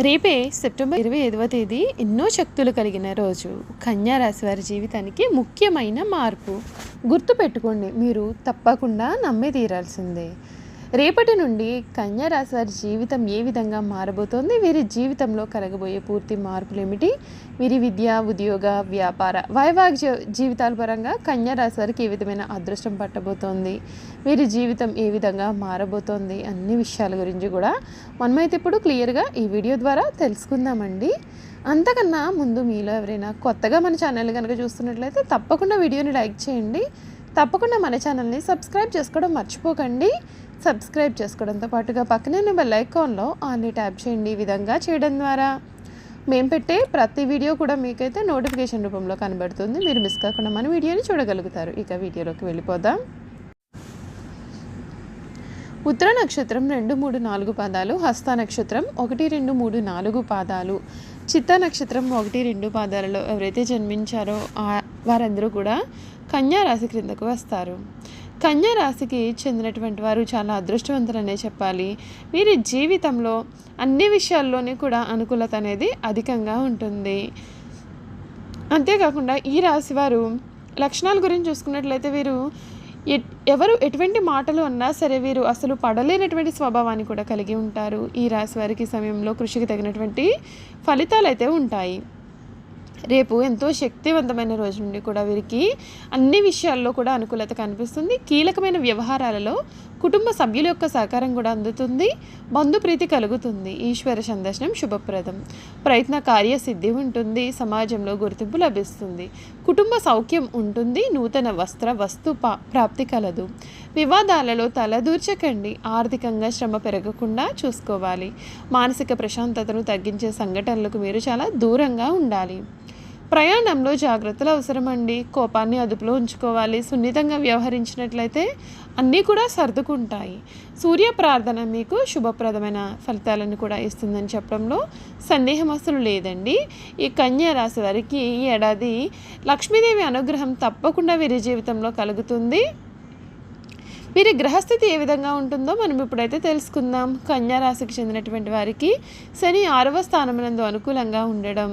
రేపే సెప్టెంబర్ ఇరవై ఐదవ తేదీ ఎన్నో శక్తులు కలిగిన రోజు. కన్యారాశి వారి జీవితానికి ముఖ్యమైన మార్పు. గుర్తుపెట్టుకోండి మీరు తప్పకుండా నమ్మి తీరాల్సిందే. రేపటి నుండి కన్యారాశి వారి జీవితం ఏ విధంగా మారబోతోంది? వీరి జీవితంలో కలగబోయే పూర్తి మార్పులు ఏమిటి? వీరి విద్య ఉద్యోగ వ్యాపార వైవాహిక జీవితాల పరంగా కన్యారాశి వారికి ఏ విధమైన అదృష్టం పట్టబోతోంది? వీరి జీవితం ఏ విధంగా మారబోతోంది? అన్ని విషయాల గురించి కూడా మనమైతే ఇప్పుడు క్లియర్గా ఈ వీడియో ద్వారా తెలుసుకుందామండి. అంతకన్నా ముందు మీలో ఎవరైనా కొత్తగా మన ఛానల్ కనుక చూస్తున్నట్లయితే తప్పకుండా వీడియోని లైక్ చేయండి. తప్పకుండా మన ఛానల్ని సబ్స్క్రైబ్ చేసుకోవడం మర్చిపోకండి. సబ్స్క్రైబ్ చేసుకోవడంతో పాటుగా పక్కనే ఉన్న బెల్ ఐకాన్లో ఆన్ని ట్యాప్ చేయండి ఈ విధంగా చేయడం ద్వారా. మేము పెట్టే ప్రతి వీడియో కూడా మీకైతే నోటిఫికేషన్ రూపంలో కనబడుతుంది. మీరు మిస్ కాకుండా మన వీడియోని చూడగలుగుతారు. ఇక వీడియోలోకి వెళ్ళిపోదాం. ఉత్తర నక్షత్రం రెండు మూడు నాలుగు పాదాలు హస్త నక్షత్రం ఒకటి రెండు మూడు నాలుగు పాదాలు చిత్త నక్షత్రం ఒకటి రెండు పాదాలలో ఎవరైతే జన్మించారో వారందరూ కూడా కన్యా రాశి క్రిందకు వస్తారు. కన్యా రాశికి చెందినటువంటి వారు చాలా అదృష్టవంతులనే చెప్పాలి. వీరి జీవితంలో అన్ని విషయాల్లోనే కూడా అనుకూలత అనేది అధికంగా ఉంటుంది. అంతేకాకుండా ఈ రాశి వారు లక్షణాల గురించి చూసుకున్నట్లయితే వీరు ఎవరు ఎటువంటి మాటలు అన్నా సరే వీరు అసలు పడలేనటువంటి స్వభావాన్ని కూడా కలిగి ఉంటారు. ఈ రాశి వారికి సమయంలో కృషికి తగినటువంటి ఫలితాలు అయితే ఉంటాయి. రేపు ఎంతో శక్తివంతమైన రోజు నుండి కూడా వీరికి అన్ని విషయాల్లో కూడా అనుకూలత కనిపిస్తుంది. కీలకమైన వ్యవహారాలలో కుటుంబ సభ్యుల యొక్క సహకారం కూడా అందుతుంది. బంధుప్రీతి కలుగుతుంది. ఈశ్వర సందర్శనం శుభప్రదం. ప్రయత్న కార్యసిద్ధి ఉంటుంది. సమాజంలో గుర్తింపు లభిస్తుంది. కుటుంబ సౌఖ్యం ఉంటుంది. నూతన వస్త్ర వస్తు పా- ప్రాప్తి కలదు. వివాదాలలో తలదూర్చకండి. ఆర్థికంగా శ్రమ పెరగకుండా చూసుకోవాలి. మానసిక ప్రశాంతతను తగ్గించే సంఘటనలకు మీరు చాలా దూరంగా ఉండాలి. ప్రయాణంలో జాగ్రత్తలు అవసరమండి. కోపాన్ని అదుపులో ఉంచుకోవాలి. సున్నితంగా వ్యవహరించినట్లయితే అన్నీ కూడా సర్దుకుంటాయి. సూర్య ప్రార్థన మీకు శుభప్రదమైన ఫలితాలను కూడా ఇస్తుందని చెప్పడంలో సందేహం అసలు లేదండి. ఈ కన్యా రాశి వారికి ఈ ఏడాది లక్ష్మీదేవి అనుగ్రహం తప్పకుండా వీరి జీవితంలో కలుగుతుంది. వీరి గ్రహస్థితి ఏ విధంగా ఉంటుందో మనం ఇప్పుడైతే తెలుసుకుందాం. కన్యా రాశికి చెందినటువంటి వారికి శని ఆరవ స్థానమునందు అనుకూలంగా ఉండడం.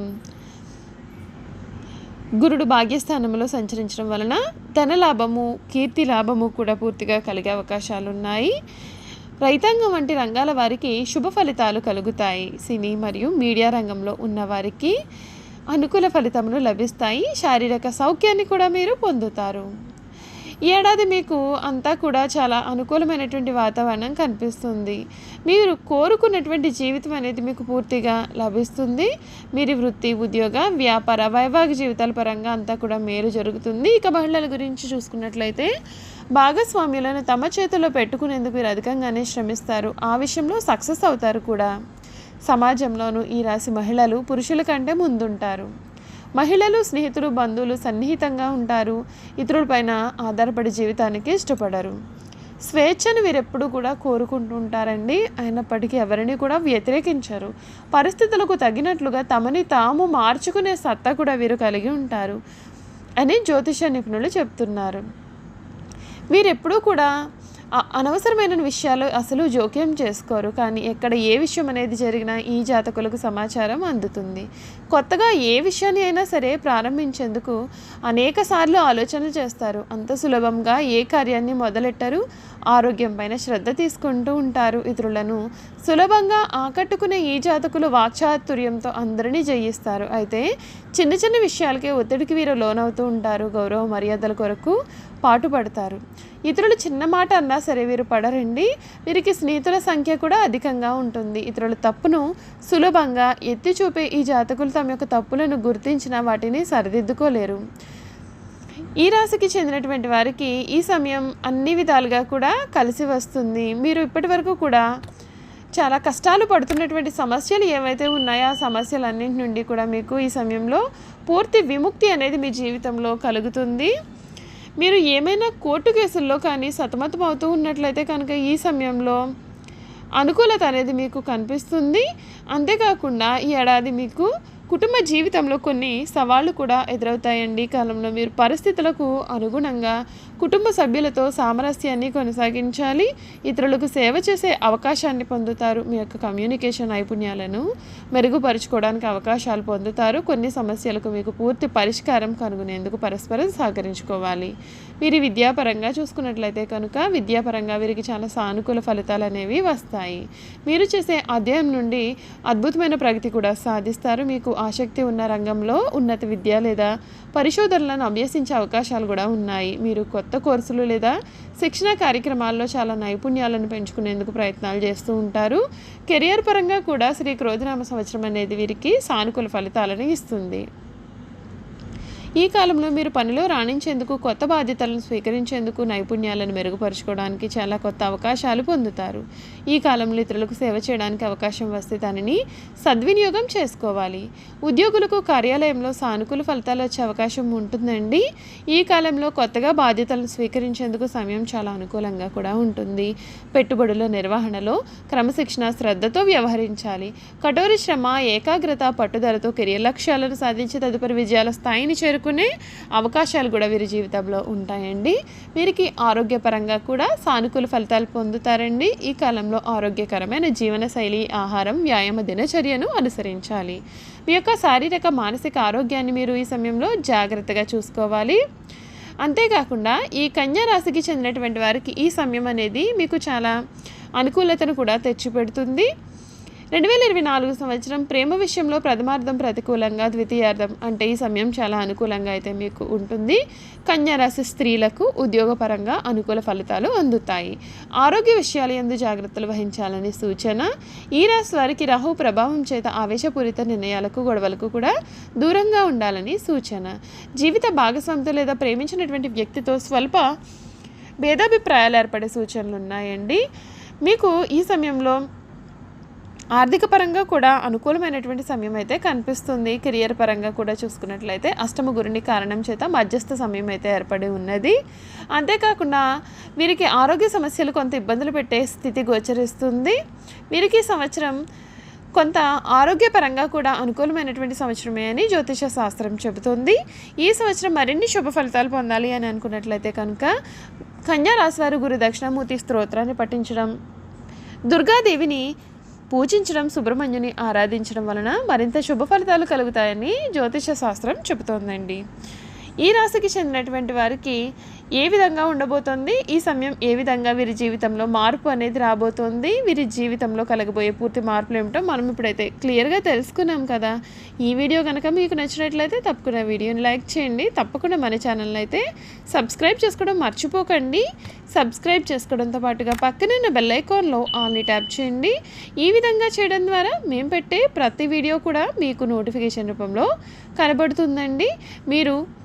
గురుడు భాగ్యస్థానంలో సంచరించడం వలన ధన లాభము కీర్తి లాభము కూడా పూర్తిగా కలిగే అవకాశాలు ఉన్నాయి రైతాంగం వంటి రంగాల వారికి శుభ ఫలితాలు కలుగుతాయి. సినీ మరియు మీడియా రంగంలో ఉన్న వారికి అనుకూల ఫలితములు లభిస్తాయి. శారీరక సౌఖ్యాన్ని కూడా మీరు పొందుతారు. ఈ ఏడాది మీకు అంతా కూడా చాలా అనుకూలమైనటువంటి వాతావరణం కనిపిస్తుంది. మీరు కోరుకున్నటువంటి జీవితం అనేది మీకు పూర్తిగా లభిస్తుంది. మీరు వృత్తి ఉద్యోగ వ్యాపార వైవాహిక జీవితాల పరంగా అంతా కూడా మేలు జరుగుతుంది. ఇక మహిళల గురించి చూసుకున్నట్లయితే భాగస్వామ్యులను తమ చేతిలో పెట్టుకునేందుకు మీరు అధికంగానే శ్రమిస్తారు. ఆ విషయంలో సక్సెస్ అవుతారు కూడా. సమాజంలోనూ ఈ రాశి మహిళలు పురుషుల కంటే ముందుంటారు. మహిళలు స్నేహితులు బంధువులు సన్నిహితంగా ఉంటారు. ఇతరులపైన ఆధారపడి జీవితానికి ఇష్టపడరు. స్వేచ్ఛను వీరెప్పుడు కూడా కోరుకుంటుంటారండి. అయినప్పటికీ ఎవరిని కూడా వ్యతిరేకించరు. పరిస్థితులకు తగినట్లుగా తమని తాము మార్చుకునే సత్తా కూడా వీరు కలిగి ఉంటారు అని జ్యోతిష నిపుణులు చెప్తున్నారు. వీరెప్పుడూ కూడా అనవసరమైన విషయాలు అసలు జోక్యం చేసుకోరు కానీ ఎక్కడ ఏ విషయం అనేది జరిగినా ఈ జాతకులకు సమాచారం అందుతుంది. కొత్తగా ఏ విషయాన్ని అయినా సరే ప్రారంభించేందుకు అనేక సార్లు ఆలోచనలు చేస్తారు. అంత సులభంగా ఏ కార్యాన్ని మొదలెట్టరు ఆరోగ్యం పైన శ్రద్ధ తీసుకుంటూ ఉంటారు ఇతరులను. సులభంగా ఆకట్టుకునే ఈ జాతకులు వాక్చాతుర్యంతో అందరినీ జయిస్తారు. అయితే చిన్న చిన్న విషయాలకే ఒత్తిడికి వీరు లోనవుతూ ఉంటారు. గౌరవ మర్యాదల కొరకు పాటుపడతారు. ఇతరులు చిన్న మాట అన్నా సరే వీరు పడరండి. వీరికి స్నేహితుల సంఖ్య కూడా అధికంగా ఉంటుంది. ఇతరుల తప్పును సులభంగా ఎత్తి చూపే ఈ జాతకులు తమ యొక్క తప్పులను గుర్తించిన వాటిని సరిదిద్దుకోలేరు. ఈ రాశికి చెందినటువంటి వారికి ఈ సమయం అన్ని విధాలుగా కూడా కలిసి వస్తుంది. మీరు ఇప్పటి వరకు కూడా చాలా కష్టాలు పడుతున్నటువంటి సమస్యలు ఏవైతే ఉన్నాయో ఆ సమస్యలన్నింటి నుండి కూడా మీకు ఈ సమయంలో పూర్తి విముక్తి అనేది మీ జీవితంలో కలుగుతుంది. మీరు ఏమైనా కోర్టు కేసుల్లో కానీ సతమతం అవుతూ ఉన్నట్లయితే కనుక ఈ సమయంలో అనుకూలత అనేది మీకు కనిపిస్తుంది. అంతేకాకుండా ఈ ఏడాది మీకు కుటుంబ జీవితంలో కొన్ని సవాళ్ళు కూడా ఎదురవుతాయండి కాలంలో. మీరు పరిస్థితులకు అనుగుణంగా కుటుంబ సభ్యులతో సామరస్యాన్ని కొనసాగించాలి. ఇతరులకు సేవ చేసే అవకాశాన్ని పొందుతారు. మీ యొక్క కమ్యూనికేషన్ నైపుణ్యాలను మెరుగుపరుచుకోవడానికి అవకాశాలు పొందుతారు. కొన్ని సమస్యలకు మీకు పూర్తి పరిష్కారం కనుగొనేందుకు పరస్పరం సహకరించుకోవాలి. వీరి విద్యాపరంగా చూసుకున్నట్లయితే కనుక విద్యాపరంగా వీరికి చాలా సానుకూల ఫలితాలు అనేవి వస్తాయి. మీరు చేసే అధ్యయనం నుండి అద్భుతమైన ప్రగతి కూడా సాధిస్తారు. మీకు ఆసక్తి ఉన్న రంగంలో ఉన్నత విద్య లేదా పరిశోధనలను అభ్యసించే అవకాశాలు కూడా ఉన్నాయి. మీరు కొత్త కోర్సులు లేదా శిక్షణ కార్యక్రమాల్లో చాలా నైపుణ్యాలను పెంచుకునేందుకు ప్రయత్నాలు చేస్తూ ఉంటారు. కెరియర్ పరంగా కూడా శ్రీ క్రోధనామ సంవత్సరం అనేది వీరికి సానుకూల ఫలితాలను ఇస్తుంది. ఈ కాలంలో మీరు పనిలో రాణించేందుకు కొత్త బాధ్యతలను స్వీకరించేందుకు నైపుణ్యాలను మెరుగుపరుచుకోవడానికి చాలా కొత్త అవకాశాలు పొందుతారు. ఈ కాలంలో ఇతరులకు సేవ చేయడానికి అవకాశం వస్తే దానిని సద్వినియోగం చేసుకోవాలి. ఉద్యోగులకు కార్యాలయంలో సానుకూల ఫలితాలు వచ్చే అవకాశం ఉంటుందండి. ఈ కాలంలో కొత్తగా బాధ్యతలను స్వీకరించేందుకు సమయం చాలా అనుకూలంగా కూడా ఉంటుంది. పెట్టుబడుల నిర్వహణలో క్రమశిక్షణ శ్రద్ధతో వ్యవహరించాలి. కఠోర శ్రమ ఏకాగ్రత పట్టుదలతో కెరియర్ లక్ష్యాలను సాధించి తదుపరి విజయాల స్థాయిని చేరుకు చేసుకునే అవకాశాలు కూడా వీరి జీవితంలో ఉంటాయండి. వీరికి ఆరోగ్యపరంగా కూడా సానుకూల ఫలితాలు పొందుతారండి. ఈ కాలంలో ఆరోగ్యకరమైన జీవనశైలి ఆహారం వ్యాయామ దినచర్యను అనుసరించాలి. మీ యొక్క శారీరక మానసిక ఆరోగ్యాన్ని మీరు ఈ సమయంలో జాగ్రత్తగా చూసుకోవాలి. అంతేకాకుండా ఈ కన్యా రాశికి చెందినటువంటి వారికి ఈ సమయం అనేది మీకు చాలా అనుకూలతను కూడా తెచ్చిపెడుతుంది. రెండు వేల ఇరవై నాలుగు సంవత్సరం ప్రేమ విషయంలో ప్రథమార్థం ప్రతికూలంగా ద్వితీయార్థం అంటే ఈ సమయం చాలా అనుకూలంగా అయితే మీకు ఉంటుంది. కన్యారాశి స్త్రీలకు ఉద్యోగపరంగా అనుకూల ఫలితాలు అందుతాయి. ఆరోగ్య విషయాలు ఎందు జాగ్రత్తలు వహించాలని సూచన. ఈ రాశి వారికి రాహు ప్రభావం చేత ఆవేశపూరిత నిర్ణయాలకు గొడవలకు కూడా దూరంగా ఉండాలని సూచన. జీవిత భాగస్వామితో లేదా ప్రేమించినటువంటి వ్యక్తితో స్వల్ప భేదాభిప్రాయాలు ఏర్పడే సూచనలు ఉన్నాయండి. మీకు ఈ సమయంలో ఆర్థిక పరంగా కూడా అనుకూలమైనటువంటి సమయం అయితే కనిపిస్తుంది. కెరియర్ పరంగా కూడా చూసుకున్నట్లయితే అష్టమ గురుని కారణం చేత మధ్యస్థ సమయం అయితే ఏర్పడి ఉన్నది. అంతేకాకుండా వీరికి ఆరోగ్య సమస్యలు కొంత ఇబ్బందులు పెట్టే స్థితి గోచరిస్తుంది. వీరికి సంవత్సరం కొంత ఆరోగ్యపరంగా కూడా అనుకూలమైనటువంటి సంవత్సరమే అని జ్యోతిష శాస్త్రం చెబుతుంది. ఈ సంవత్సరం మరిన్ని శుభ ఫలితాలు పొందాలి అని అనుకున్నట్లయితే కనుక కన్యా రాశివారు గురు దక్షిణామూర్తి స్తోత్రాన్ని పఠించడం దుర్గాదేవిని పూజించడం సుబ్రహ్మణ్యుని ఆరాధించడం వలన మరింత శుభ ఫలితాలు కలుగుతాయని జ్యోతిష శాస్త్రం చెబుతోందండి. ఈ రాశికి చెందినటువంటి వారికి ఏ విధంగా ఉండబోతోంది? ఈ సమయం ఏ విధంగా వీరి జీవితంలో మార్పు అనేది రాబోతోంది? వీరి జీవితంలో కలగబోయే పూర్తి మార్పులు ఏమిటో మనం ఇప్పుడైతే క్లియర్గా తెలుసుకున్నాం కదా. ఈ వీడియో కనుక మీకు నచ్చినట్లయితే తప్పకుండా వీడియోని లైక్ చేయండి. తప్పకుండా మన ఛానల్ అయితే సబ్స్క్రైబ్ చేసుకోవడం మర్చిపోకండి. సబ్స్క్రైబ్ చేసుకోవడంతో పాటుగా పక్కనున్న బెల్ ఐకాన్లో ఆల్ని ట్యాప్ చేయండి. ఈ విధంగా చేయడం ద్వారా మేము పెట్టే ప్రతి వీడియో కూడా మీకు నోటిఫికేషన్ రూపంలో కనబడుతుందండి. మీరు